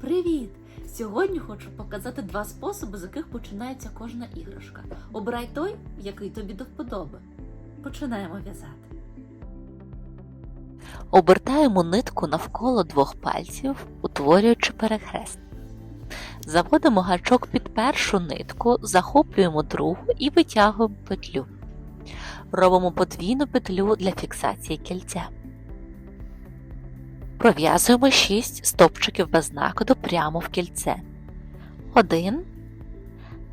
Привіт! Сьогодні хочу показати два способи, з яких починається кожна іграшка. Обирай той, який тобі до вподоби. Починаємо в'язати. Обертаємо нитку навколо двох пальців, утворюючи перехрест. Заводимо гачок під першу нитку, захоплюємо другу і витягуємо петлю. Робимо подвійну петлю для фіксації кільця. Пров'язуємо 6 стовпчиків без накиду прямо в кільце. 1,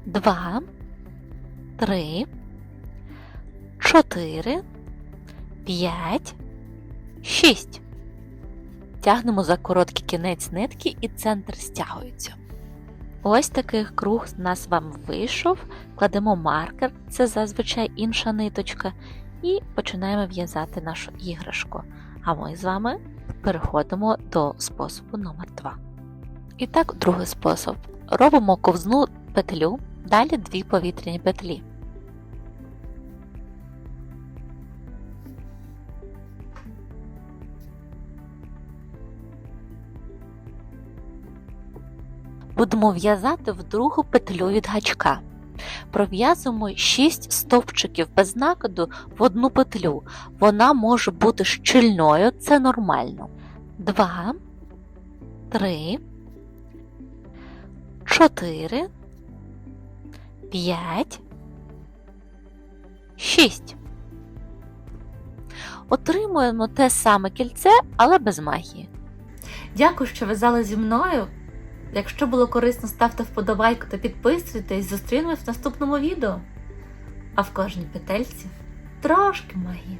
2, 3, 4, 5, 6. Тягнемо за короткий кінець нитки і центр стягується. Ось такий круг з нас вам вийшов. Кладемо маркер, це зазвичай інша ниточка, і починаємо в'язати нашу іграшку. А ми з вами переходимо до способу номер 2. І так, другий спосіб. Робимо ковзну петлю, далі дві повітряні петлі. Будемо в'язати в другу петлю від гачка. Пров'язуємо 6 стовпчиків без накиду в одну петлю. Вона може бути щільною, це нормально. 2, 3, 4, 5, 6. Отримуємо те саме кільце, але без магії. Дякую, що в'язали зі мною. Якщо було корисно, ставте вподобайку та підписуйтесь. Зустрінемось в наступному відео. А в кожній петельці трошки магії.